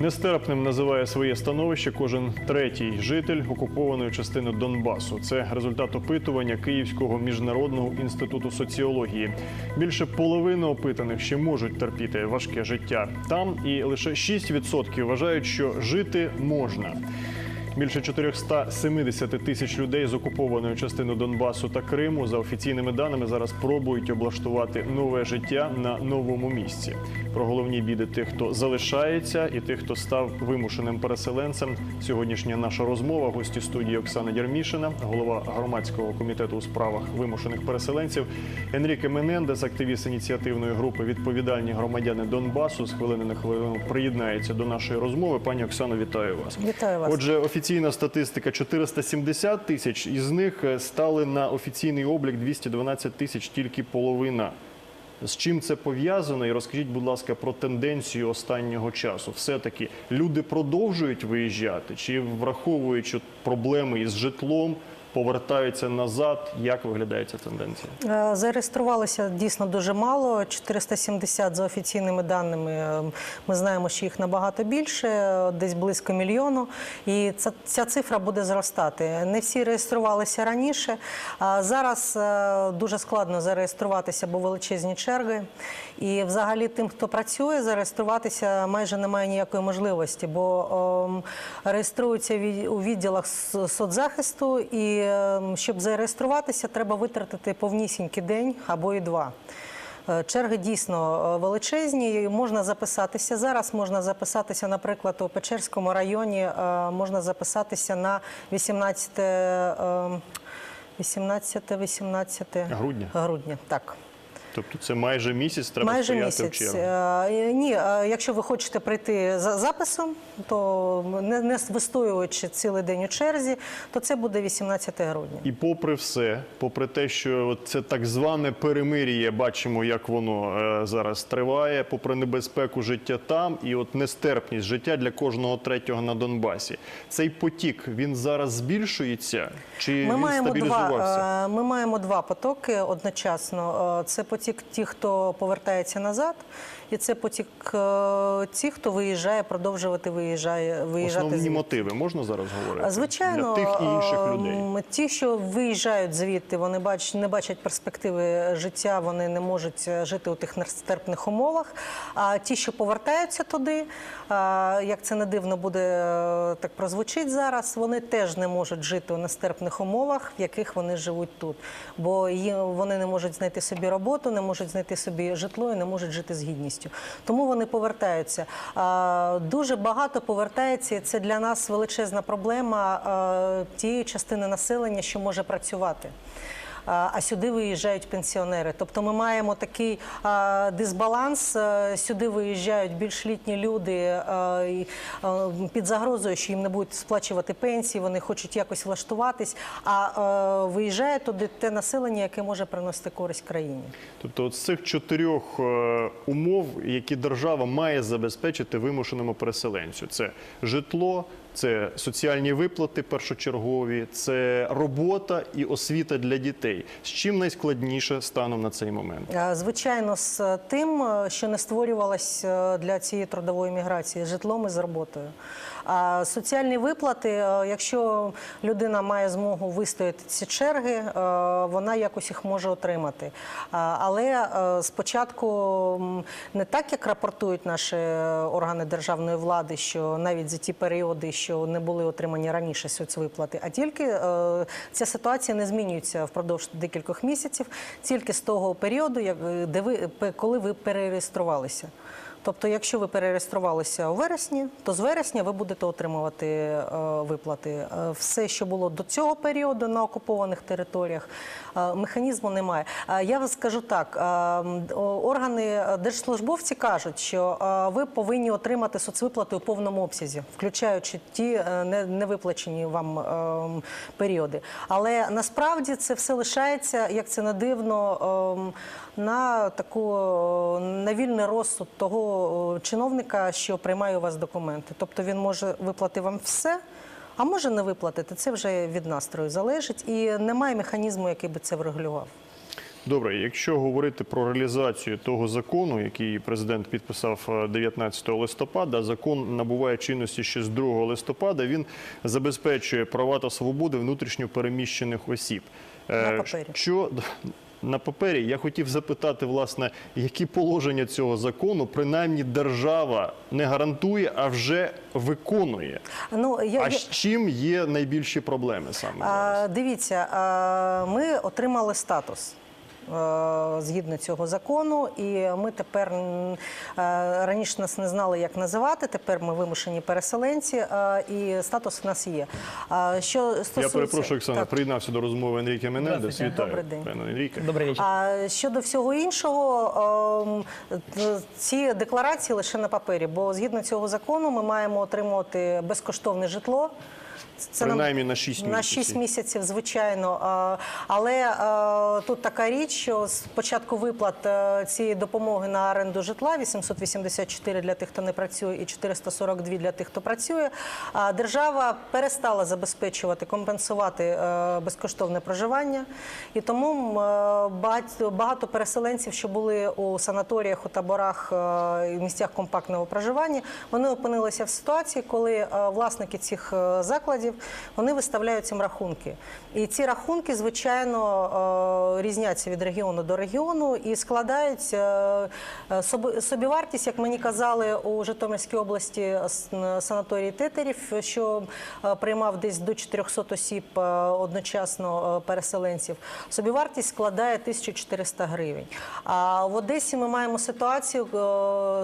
Нестерпним називає своє становище кожен третій житель окупованої частини Донбасу. Це результат опитування Київського міжнародного інституту соціології. Більше половини опитаних ще можуть терпіти важке життя там, і лише 6% вважають, що жити можна. Більше 470 тисяч людей з окупованої частини Донбасу та Криму за офіційними даними зараз пробують облаштувати нове життя на новому місці. Про головні біди тих, хто залишається, і тих, хто став вимушеним переселенцем. Сьогоднішня наша розмова. Гості студії Оксана Ярмішина, голова громадського комітету у справах вимушених переселенців, Енріке Менендес, активіст ініціативної групи Відповідальні громадяни Донбасу. З хвилини на хвилину приєднається до нашої розмови. Пані Оксано, вітаю вас. Вітаю вас. Отже, офіційна статистика 470 тисяч, із них е, стали на офіційний облік 212 тисяч, тільки половина. З чим це пов'язано? І розкажіть, будь ласка, про тенденцію останнього часу. Все-таки люди продовжують виїжджати, чи враховуючи проблеми із житлом, повертаються назад? Як виглядає ця тенденція? Е, Зареєструвалося дійсно дуже мало. 470 за офіційними даними. Е, Ми знаємо, що їх набагато більше, десь близько мільйону. І ця, ця цифра буде зростати. Не всі реєструвалися раніше. Зараз е, дуже складно зареєструватися, бо величезні черги. І взагалі тим, хто працює, зареєструватися майже немає ніякої можливості, бо ем, реєструються у відділах соцзахисту, і ем, щоб зареєструватися, треба витратити повнісінький день або і два. Е, Черги дійсно е, величезні. Можна записатися зараз. Можна записатися, наприклад, у Печерському районі. е, Можна записатися на 18 ем, 18-18 Грудня. грудня. Так. Тобто це майже місяць треба Майже стояти в місяць. чергу. Е, Ні, е, якщо ви хочете прийти за записом, то не, не вистоюючи цілий день у черзі, то це буде 18 грудня. І попри все, попри те, що це так зване перемир'я, бачимо, як воно е, зараз триває, попри небезпеку життя там і от нестерпність життя для кожного третього на Донбасі. Цей потік він зараз збільшується чи Ми він маємо стабілізувався? два, ми маємо два потоки одночасно. Це потік ті, хто повертається назад, і це потік е, ті, хто виїжджає, продовжувати виїжджає, виїжджати Основні мотиви можна зараз говорити? Звичайно, для тих і інших е, людей. Ті, що виїжджають звідти, вони бач, не бачать перспективи життя, вони не можуть е, жити у тих нестерпних умовах. А ті, що повертаються туди, е, як це не дивно буде е, так прозвучить зараз, вони теж не можуть жити у нестерпних умовах, в яких вони живуть тут. Бо вони не можуть знайти собі роботу, не можуть знайти собі житло і не можуть жити з гідністю. Тому вони повертаються. Дуже багато повертається. і Це для нас величезна проблема тієї частини населення, що може працювати. А сюди виїжджають пенсіонери. Тобто ми маємо такий дисбаланс. Сюди виїжджають більш літні люди під загрозою, що їм не будуть сплачувати пенсії, вони хочуть якось влаштуватись. А, виїжджає туди те населення, яке може приносити користь країні. Тобто, з цих чотирьох е, умов, які держава має забезпечити вимушеному переселенцю, це житло, це соціальні виплати першочергові, це робота і освіта для дітей. З чим найскладніше станом на цей момент? Е, Звичайно, з тим, е, що не створювалось е, для цієї трудової міграції житлом і з роботою. А соціальні виплати, якщо людина має змогу вистояти ці черги, вона якось їх може отримати. Але спочатку не так, як рапортують наші органи державної влади, що навіть за ті періоди, що не були отримані раніше соцвиплати, а тільки е, ця ситуація не змінюється впродовж декількох місяців, тільки з того періоду, як, де ви, коли ви перереєструвалися. Тобто, якщо ви перереєструвалися у вересні, то з вересня ви будете отримувати е, виплати. Е, Все, що було до цього періоду на окупованих територіях, е, механізму немає. Я вам скажу так: органи держслужбовці кажуть, що ви повинні отримати соцвиплати у повному обсязі, включаючи ті невиплачені вам періоди. Але насправді це все лишається, як це не дивно, на таку на вільний розсуд того е, чиновника, що приймає у вас документи. Тобто він може виплатити вам все. А може не виплатити, це вже від настрою залежить, і немає механізму, який би це врегулював. Добре, якщо говорити про реалізацію того закону, який президент підписав е, 19 листопада, закон набуває чинності ще з 2 листопада. Він забезпечує права та свободи внутрішньо переміщених осіб. Е, На папері. Що на папері я хотів запитати, власне, які положення цього закону принаймні держава не гарантує, а вже виконує. Ну я, А з чим є найбільші проблеми саме зараз? А, дивіться, а, ми отримали статус. Е, Згідно цього закону, і ми тепер е, раніше нас не знали, як називати. Тепер ми вимушені переселенці, е, і статус у нас є. А Що Я стосується перепрошую, Оксана, Так. приєднався до розмови Енріке Менендес. Вітаю, Добрий день. Енріке. Добрый вечер. А щодо всього іншого, ем, ці декларації лише на папері, бо згідно цього закону ми маємо отримувати безкоштовне житло. Це Принаймні на 6 На 6 місяців. місяців, звичайно. Але е, тут така річ, що з початку виплат е, цієї допомоги на оренду житла 884 для тих, хто не працює, і 442 для тих, хто працює. а Держава перестала забезпечувати, компенсувати е, безкоштовне проживання. І тому е, багато переселенців, що були у санаторіях, у таборах е, і в місцях компактного проживання, вони опинилися в ситуації, коли е, власники цих е, закладів вони виставляють цим рахунки. І ці рахунки, звичайно, е, різняться від регіону до регіону і складають е, е, собі- собівартість, як мені казали у Житомирській області с- н- санаторій тетерів, що приймав десь до 400 осіб одночасно переселенців. Собівартість складає 1400 гривень. А в Одесі ми маємо ситуацію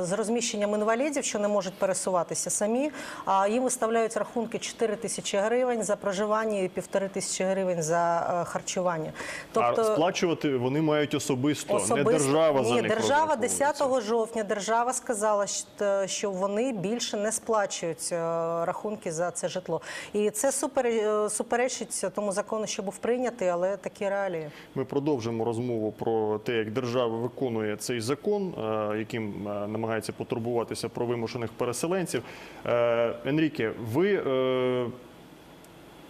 з розміщенням інвалідів, що не можуть пересуватися самі. А їм виставляють рахунки 4 тисячі гривень за проживання і півтори тисячі гривень за е, харчування. а сплачувати вони мають особисто, не держава за них держава 10 жовтня держава сказала, що- що вони більше не сплачують е, рахунки за це житло. І це супер, е, суперечить тому закону, що був прийнятий, але такі реалії. Ми продовжимо розмову про те, як держава виконує цей закон, е, яким е, намагається потурбуватися про вимушених переселенців. Е, Енріке, ви е,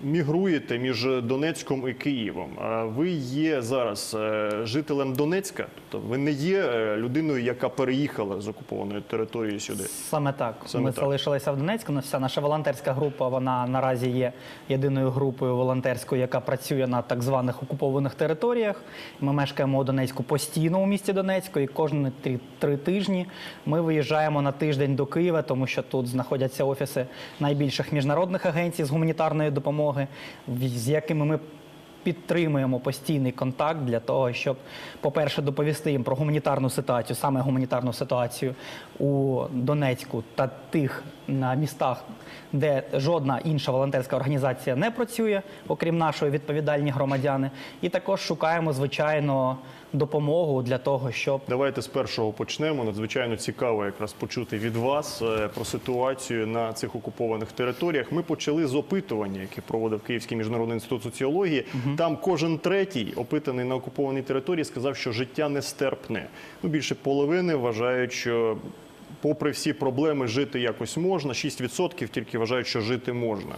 мігруєте між Донецьком і Києвом. Ви є зараз е, жителем Донецька, тобто ви не є е, людиною, яка переїхала з окупованої території сюди. Саме так. Саме Ми так. залишилися в Донецьку. Ну, Вся наша волонтерська група вона наразі є єдиною групою волонтерською, яка працює на так званих окупованих територіях. Ми мешкаємо у Донецьку постійно у місті Донецьку, і кожні три, три тижні ми виїжджаємо на тиждень до Києва, тому що тут знаходяться офіси найбільших міжнародних агенцій з гуманітарної допомоги, в- з якими ми підтримуємо постійний контакт для того, щоб, по-перше, доповісти їм про гуманітарну ситуацію, саме гуманітарну ситуацію у Донецьку та тих на містах, де жодна інша волонтерська організація не працює, окрім нашої відповідальні громадяни. І також шукаємо, звичайно, допомогу для того, щоб Давайте з першого почнемо. Надзвичайно цікаво якраз почути від вас е, про ситуацію на цих окупованих територіях. Ми почали з опитування, яке проводив Київський міжнародний інститут соціології. Там кожен третій, опитаний на окупованій території, сказав, що життя нестерпне. Ну, більше половини вважають, що попри всі проблеми жити якось можна. 6% тільки вважають, що жити можна.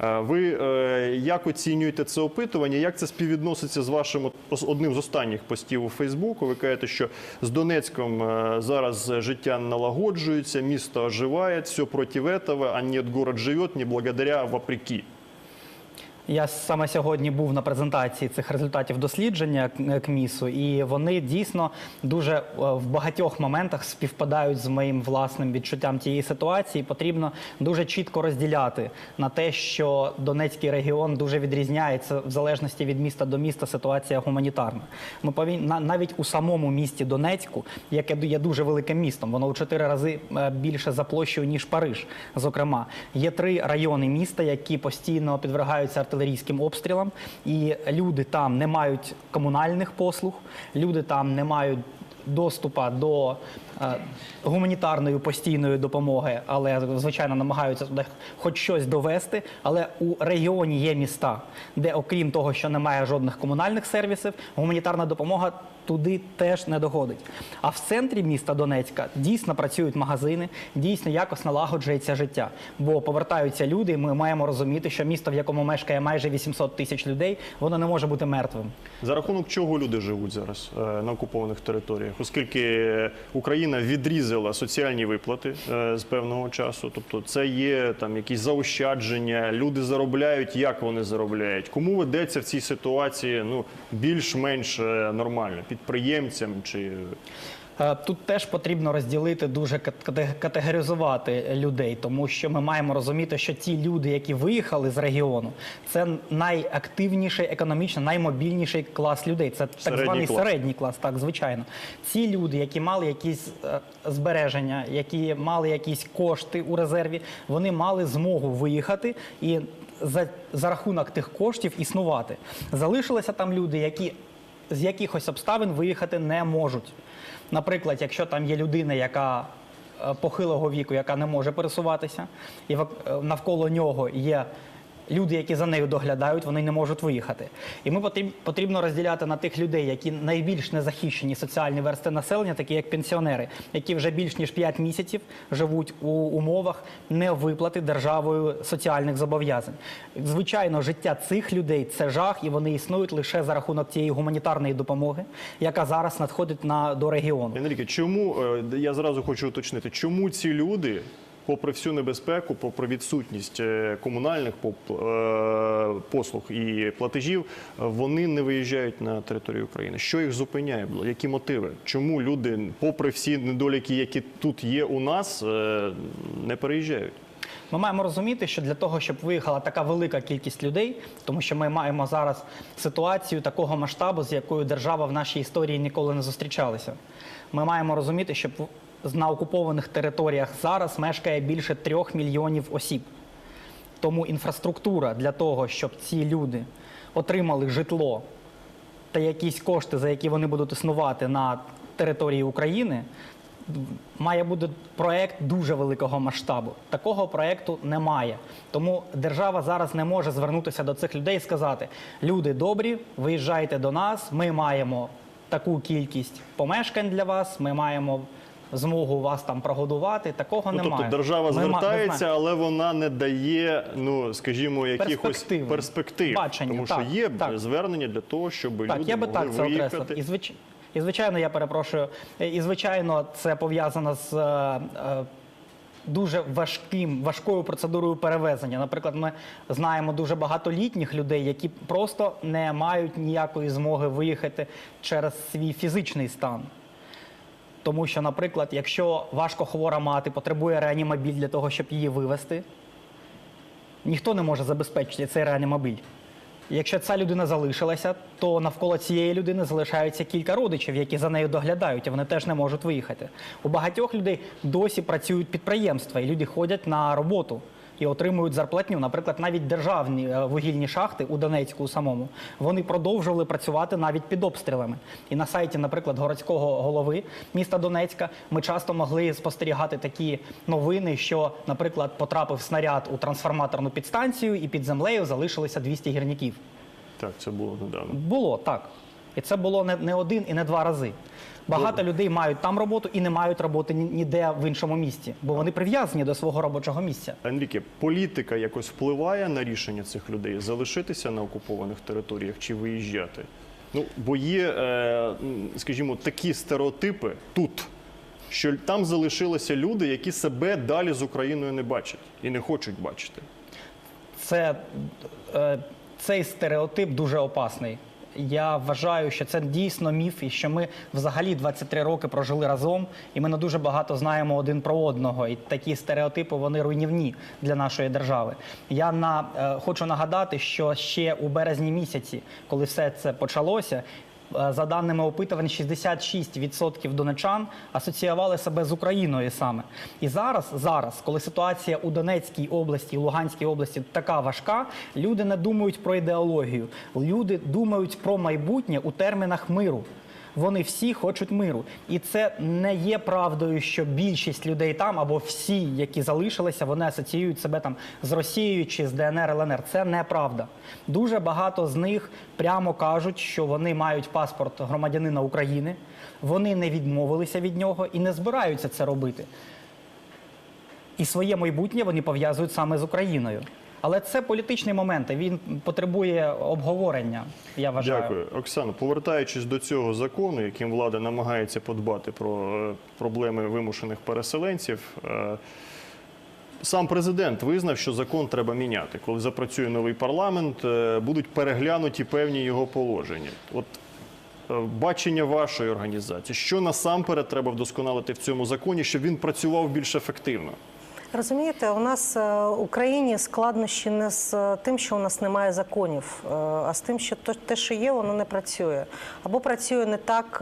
Е, Ви е, як оцінюєте це опитування? Як це співвідноситься з вашим одним з останніх постів у Фейсбуку? Ви кажете, що з Донецьком е, зараз життя налагоджується, місто оживає, все проти этого, а нет, город живет не благодаря, вопреки. Я саме сьогодні був на презентації цих результатів дослідження КМІСу, і вони дійсно дуже е, в багатьох моментах співпадають з моїм власним відчуттям тієї ситуації. Потрібно дуже чітко розділяти на те, що Донецький регіон дуже відрізняється в залежності від міста до міста. Ситуація гуманітарна. Ми повинні навіть у самому місті Донецьку, яке є дуже великим містом, воно у чотири рази е, більше за площею ніж Париж. Зокрема, є три райони міста, які постійно підвергаються артилерійським обстрілам, і люди там не мають комунальних послуг, люди там не мають. доступу до е, гуманітарної постійної допомоги, але звичайно намагаються туди хоч щось довести. Але у регіоні є міста, де, окрім того, що немає жодних комунальних сервісів, гуманітарна допомога туди теж не доходить. А в центрі міста Донецька дійсно працюють магазини, дійсно якось налагоджується життя. Бо повертаються люди, і ми маємо розуміти, що місто, в якому мешкає майже 800 тисяч людей, воно не може бути мертвим. За рахунок чого люди живуть зараз е, на окупованих територіях, оскільки Україна відрізала соціальні виплати е, з певного часу, тобто це є там якісь заощадження, люди заробляють, як вони заробляють, кому ведеться в цій ситуації ну більш-менш е, нормально, підприємцям чи Е, Тут теж потрібно розділити дуже кат- категоризувати людей, тому що ми маємо розуміти, що ті люди, які виїхали з регіону, це найактивніший економічно, наймобільніший клас людей. Це так Середній званий клас. середній клас, так звичайно. Ці люди, які мали якісь е, збереження, які мали якісь кошти у резерві, вони мали змогу виїхати і за, за рахунок тих коштів існувати. Залишилися там люди, які з якихось обставин виїхати не можуть. Наприклад, якщо там є людина, яка е, похилого віку, яка не може пересуватися, і е, навколо нього є люди, які за нею доглядають, вони не можуть виїхати. І ми потрібно розділяти на тих людей, які найбільш незахищені соціальні версти населення, такі як пенсіонери, які вже більш ніж 5 місяців живуть у умовах невиплати державою соціальних зобов'язань. Звичайно, життя цих людей це жах, і вони існують лише за рахунок тієї гуманітарної допомоги, яка зараз надходить на до регіону. Енріке, чому е, я зразу хочу уточнити, чому ці люди, попри всю небезпеку, попри відсутність е, комунальних е, послуг і платежів, вони не виїжджають на територію України? Що їх зупиняє? Які мотиви? Чому люди, попри всі недоліки, які тут є у нас, е, не переїжджають? Ми маємо розуміти, що для того, щоб виїхала така велика кількість людей, тому що ми маємо зараз ситуацію такого масштабу, з якою держава в нашій історії ніколи не зустрічалася. Ми маємо розуміти, що в- на окупованих територіях зараз мешкає більше трьох мільйонів осіб. Тому інфраструктура для того, щоб ці люди отримали житло та якісь кошти, за які вони будуть існувати на території України, має бути проект дуже великого масштабу. Такого проекту немає. Тому держава зараз не може звернутися до цих людей і сказати: люди добрі, виїжджайте до нас, ми маємо таку кількість помешкань для вас, ми маємо. Змогу вас там прогодувати, такого Ну, немає. тобто держава звертається, але вона не дає, ну скажімо, якихось перспектив. Бачення, Тому що так, є так. звернення для того, щоб Так, люди я би могли так це окреслив. виїхати. І, звич... і звичайно, я перепрошую. І звичайно, це пов'язано з. е, е, Дуже важким, важкою процедурою перевезення. Наприклад, ми знаємо дуже багато літніх людей, які просто не мають ніякої змоги виїхати через свій фізичний стан. Тому що, наприклад, якщо важко хвора мати потребує реанімобіль для того, щоб її вивезти, ніхто не може забезпечити цей реанімобіль. Якщо ця людина залишилася, то навколо цієї людини залишаються кілька родичів, які за нею доглядають, і вони теж не можуть виїхати. У багатьох людей досі працюють підприємства, і люди ходять на роботу і отримують зарплатню. Наприклад, навіть державні е, вугільні шахти у Донецьку у самому вони продовжували працювати навіть під обстрілами. І на сайті, наприклад, городського голови міста Донецька ми часто могли спостерігати такі новини, що, наприклад, потрапив снаряд у трансформаторну підстанцію, і під землею залишилося 200 гірників. Так, це було недавно. Було так. І це було не, не один і не два рази. Багато людей мають там роботу і не мають роботи ніде в іншому місті, бо вони прив'язані до свого робочого місця. Енріке, політика якось впливає на рішення цих людей залишитися на окупованих територіях чи виїжджати? Ну, бо є, е, скажімо, такі стереотипи тут, що там залишилися люди, які себе далі з Україною не бачать і не хочуть бачити. Це е, цей стереотип дуже опасний. Я вважаю, що це дійсно міф, і що ми взагалі 23 роки прожили разом, і ми не дуже багато знаємо один про одного. І такі стереотипи вони руйнівні для нашої держави. Я на е, хочу нагадати, що ще у березні місяці, коли все це почалося. Е, За даними опитувань, 66% донечан асоціювали себе з Україною саме. І зараз, зараз, коли ситуація у Донецькій області і Луганській області така важка, люди не думають про ідеологію. Люди думають про майбутнє у термінах миру. Вони всі хочуть миру, і це не є правдою, що більшість людей там або всі, які залишилися, вони асоціюють себе там з Росією чи з ДНР, ЛНР. Це неправда. Дуже багато з них прямо кажуть, що вони мають паспорт громадянина України, вони не відмовилися від нього і не збираються це робити. І своє майбутнє вони пов'язують саме з Україною. Але це політичний момент, і він потребує обговорення. Я вважаю. Дякую, Оксано. Повертаючись до цього закону, яким влада намагається подбати про е, проблеми вимушених переселенців. е, Сам президент визнав, що закон треба міняти. Коли запрацює новий парламент, е, будуть переглянуті певні його положення. От бачення вашої організації, що насамперед треба вдосконалити в цьому законі, щоб він працював більш ефективно. Розумієте, у нас е, в Україні складнощі не з е, тим, що у нас немає законів, е, а з тим, що то- те, що є, воно не працює. Або працює не так,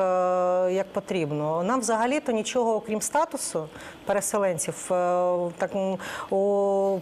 як потрібно. Нам взагалі-то нічого, окрім статусу переселенців, так у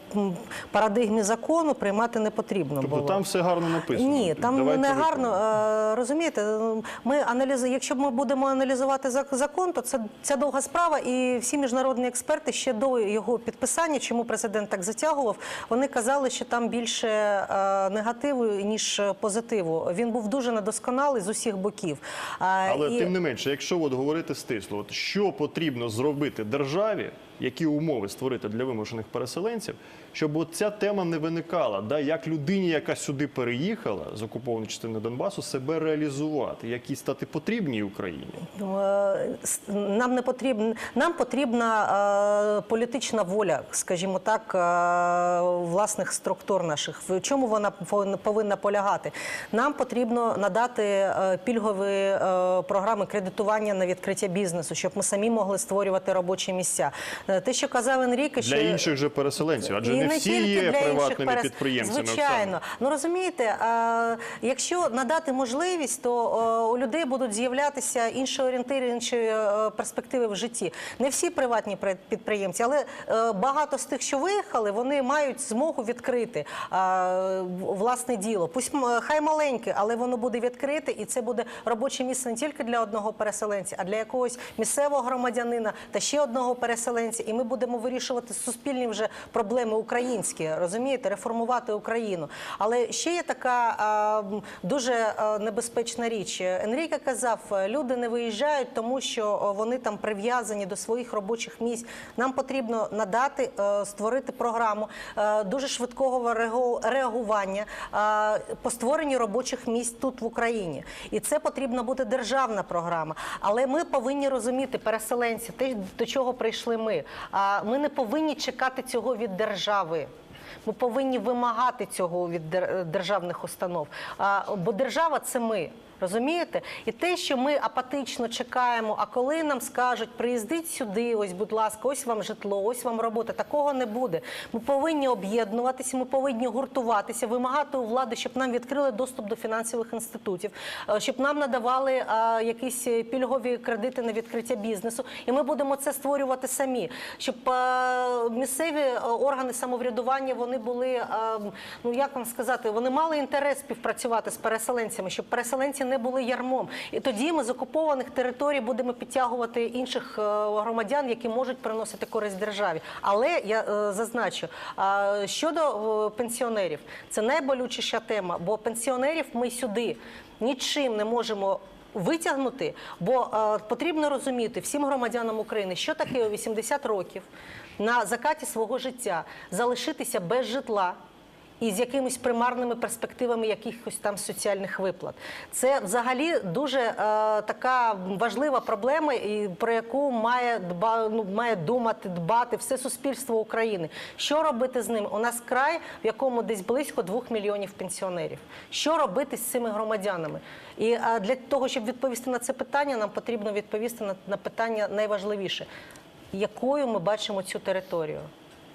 парадигмі закону приймати не потрібно Тобто було. там все гарно написано. Ні, там Давайте не гарно. Е, Розумієте, ми аналіз... якщо ми будемо аналізувати закон, то це, це довга справа, і всі міжнародні експерти ще до його підписання, чому президент так затягував, вони казали, що там більше е, негативу ніж позитиву. Він був дуже недосконалий з усіх боків. Але і- тим не менше, якщо от говорити стисло, от що потрібно зробити державі, які умови створити для вимушених переселенців, щоб ця тема не виникала, да, як людині, яка сюди переїхала з окупованої частини Донбасу, себе реалізувати, як їй стати потрібній Україні. Е, Нам не потрібна нам потрібна е, політична воля, скажімо так, е, власних структур наших. В чому вона повинна- полягати? Нам потрібно надати е, пільгові е, програми кредитування на відкриття бізнесу, щоб ми самі могли створювати робочі місця. Е, Те, що казав Енріке, Для що інших же переселенців, адже і не всі є приватними перес- підприємцями. Звичайно. Ну розумієте, якщо надати можливість, то е, у людей будуть з'являтися інші орієнтири, інші е, перспективи в житті. Не всі приватні підприємці, але е, багато з тих, що виїхали, вони мають змогу відкрити власне діло. Пусть хай маленьке, але воно буде відкрите, і це буде робоче місце не тільки для одного переселенця, а для якогось місцевого громадянина та ще одного переселенця. І ми будемо вирішувати суспільні вже проблеми українські, розумієте, реформувати Україну. Але ще є така дуже небезпечна річ. Енріке казав, люди не виїжджають, тому що вони там прив'язані до своїх робочих місць. Нам потрібно надати, е, створити програму е, дуже швидкого реагу- реагування по створенню робочих місць тут в Україні. І це потрібна буде державна програма. Але ми повинні розуміти, переселенці, те, до чого прийшли ми. А ми не повинні чекати цього від держави. Ми повинні вимагати цього від дер- державних установ. Бо держава це ми. Розумієте? І те, що ми апатично чекаємо, а коли нам скажуть, приїздіть сюди, ось, будь ласка, ось вам житло, ось вам робота, такого не буде. Ми повинні об'єднуватися, ми повинні гуртуватися, вимагати у влади, щоб нам відкрили доступ до фінансових інститутів, е, щоб нам надавали е, якісь пільгові кредити на відкриття бізнесу. І ми будемо це створювати самі, щоб е, місцеві органи самоврядування вони були, е, ну як вам сказати, вони мали інтерес співпрацювати з переселенцями, щоб переселенці не були ярмом. І тоді ми з окупованих територій будемо підтягувати інших е, громадян, які можуть приносити користь державі. Але я е, зазначу, щодо е, пенсіонерів, це найболючіша тема, бо пенсіонерів ми сюди нічим не можемо. Витягнути, бо потрібно розуміти всім громадянам України, що таке у 80 років на закаті свого життя залишитися без житла і з якимись примарними перспективами якихось там соціальних виплат. Це взагалі дуже е, така важлива проблема, і про яку має дба, ну, має думати, дбати все суспільство України. Що робити з ним? У нас край, в якому десь близько двох мільйонів пенсіонерів. Що робити з цими громадянами? І е, для того, щоб відповісти на це питання, нам потрібно відповісти на, на питання найважливіше: якою ми бачимо цю територію?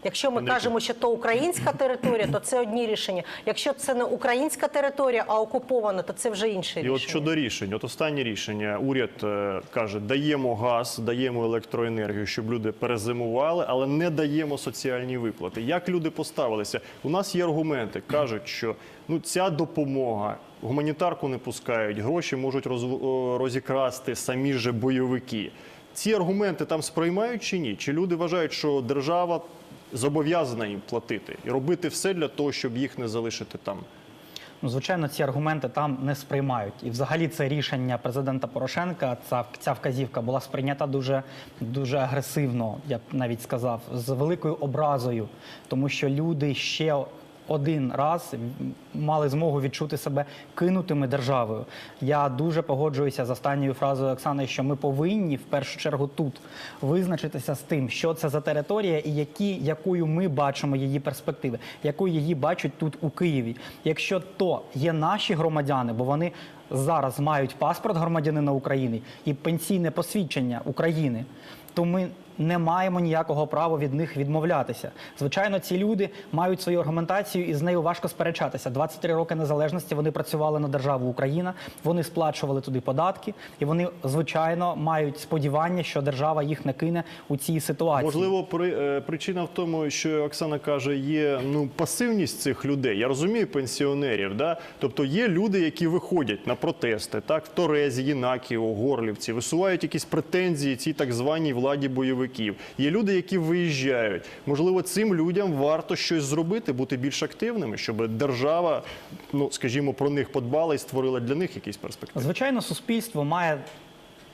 Якщо ми кажемо, що то українська територія, то це одні рішення. Якщо це не українська територія, а окупована, то це вже інше І от щодо рішень, от останнє рішення, уряд е, каже, даємо газ, даємо електроенергію, щоб люди перезимували, але не даємо соціальні виплати. Як люди поставилися? У нас є аргументи, кажуть, що ну ця допомога. Гуманітарку не пускають, гроші можуть о, розікрасти самі же бойовики. Ці аргументи там сприймають чи ні? Чи люди вважають, що держава зобов'язана їм платити і робити все для того, щоб їх не залишити там? Ну, звичайно, ці аргументи там не сприймають. І взагалі це рішення президента Порошенка, ця, ця вказівка була сприйнята дуже, дуже агресивно, я б навіть сказав, з великою образою, тому що люди ще. Один раз мали змогу відчути себе кинутими державою. Я дуже погоджуюся з останньою фразою Оксани, що ми повинні в першу чергу тут визначитися з тим, що це за територія і які, якою ми бачимо її перспективи, якою її бачать тут у Києві. Якщо то є наші громадяни, бо вони зараз мають паспорт громадянина України і пенсійне посвідчення України, то ми не маємо ніякого права від них відмовлятися. Звичайно, ці люди мають свою аргументацію, і з нею важко сперечатися. 23 роки незалежності вони працювали на державу Україна, вони сплачували туди податки, і вони звичайно мають сподівання, що держава їх не кине у цій ситуації. Можливо, при, е, причина в тому, що Оксана каже, є ну пасивність цих людей. Я розумію пенсіонерів, да? тобто є люди, які виходять на протести, так в Торезі, Єнакіо, Горлівці, висувають якісь претензії цій так званій владі бойовиків. Є люди, які виїжджають. Можливо, цим людям варто щось зробити, бути більш активними, щоб держава, ну скажімо, про них подбала і створила для них якісь перспективи. Звичайно, суспільство має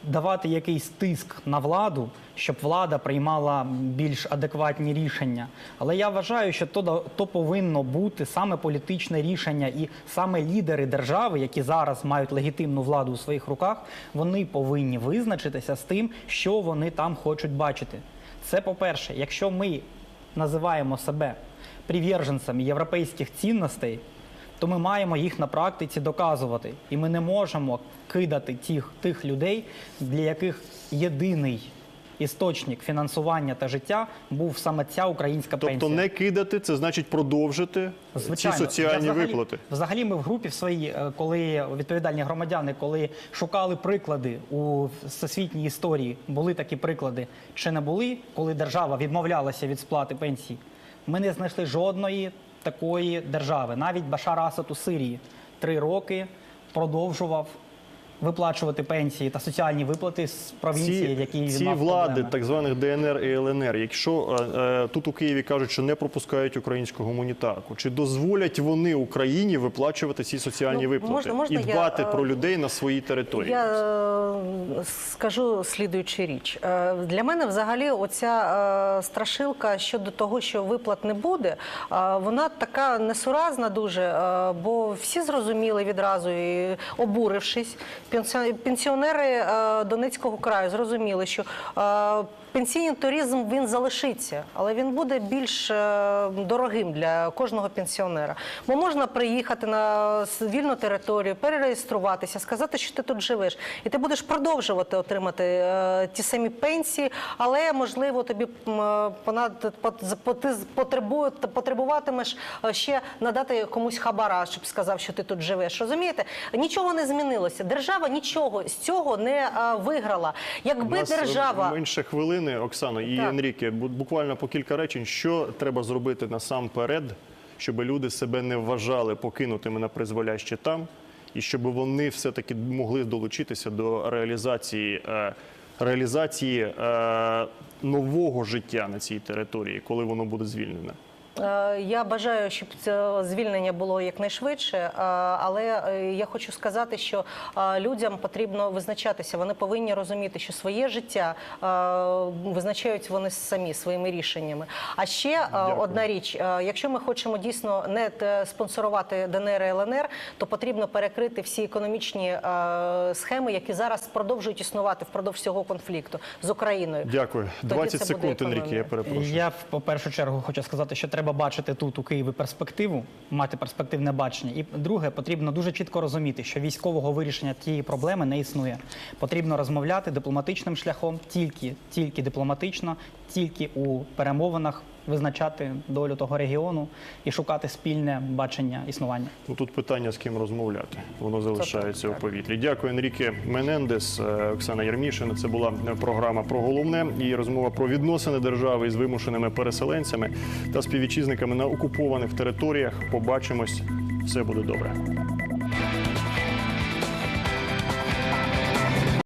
давати якийсь тиск на владу, щоб влада приймала більш адекватні рішення. Але я вважаю, що то, то повинно бути саме політичне рішення, і саме лідери держави, які зараз мають легітимну владу у своїх руках, вони повинні визначитися з тим, що вони там хочуть бачити. Це по-перше, якщо ми називаємо себе приверженцями європейських цінностей, то ми маємо їх на практиці доказувати. І ми не можемо кидати тих, тих людей, для яких єдиний істочник фінансування та життя був саме ця українська Тобто пенсія. не кидати, це значить продовжити Звичайно. ці соціальні взагалі, виплати. Взагалі, ми в групі в своїй, е, коли відповідальні громадяни, коли шукали приклади у всесвітній історії, були такі приклади чи не були, коли держава відмовлялася від сплати пенсій. Ми не знайшли жодної такої держави. Навіть Башар Асад у Сирії три роки продовжував виплачувати пенсії та соціальні виплати з провінції, ці, які ці мав влади, проблеми. так званих ДНР і ЛНР, якщо е, е, тут у Києві кажуть, що не пропускають українську гуманітарку, чи дозволять вони Україні виплачувати ці соціальні Ну, виплати можна- можна і дбати е, про людей на своїй території? Я е, скажу слідуючу річ. Е, Для мене взагалі оця е, страшилка щодо того, що виплат не буде, е, вона така несуразна дуже, е, бо всі зрозуміли відразу, і обурившись, пенсіонери е, Донецького краю зрозуміли, що е, Пенсійний туризм він залишиться, але він буде більш е, дорогим для кожного пенсіонера. Бо можна приїхати на вільну територію, перереєструватися, сказати, що ти тут живеш, і ти будеш продовжувати отримати ті самі пенсії, але можливо тобі понад ти потребуватимеш ще надати комусь хабара, щоб сказав, що ти тут живеш. Розумієте? Нічого не змінилося. Держава нічого з цього не е, виграла. Якби нас е, держава менше хвилини, Оксано і Так. Енріке, бу- буквально по кілька речень, що треба зробити насамперед, щоб люди себе не вважали покинутими на призволяще там, і щоб вони все-таки могли долучитися до реалізації. е, Реалізації е, нового життя на цій території, коли воно буде звільнене. Е, Я бажаю, щоб це звільнення було якнайшвидше, е, але е, я хочу сказати, що людям потрібно визначатися. Вони повинні розуміти, що своє життя визначають вони самі своїми рішеннями. А ще Дякую. одна річ: якщо ми хочемо дійсно не спонсорувати ДНР і ЛНР, то потрібно перекрити всі економічні схеми, які зараз продовжують існувати впродовж цього конфлікту з Україною. Дякую. Тоді 20 секунд, Енріке, я перепрошую. Я в по першу чергу хочу сказати, що треба бачити тут у Києві перспективу, мати перспективне бачення. І друге, потрібно дуже чітко розуміти, що військового вирішення тієї проблеми не існує. Потрібно розмовляти дипломатичним шляхом, тільки, тільки дипломатично, тільки у перемовинах визначати долю того регіону і шукати спільне бачення існування. Ну, тут питання з ким розмовляти. Воно залишається у повітрі. Дякую, Енріке Менендес, е, Оксана Єрмішина. Це була програма про головне і розмова про відносини держави із вимушеними переселенцями та співвітчизниками на окупованих територіях. Побачимось. Все буде добре.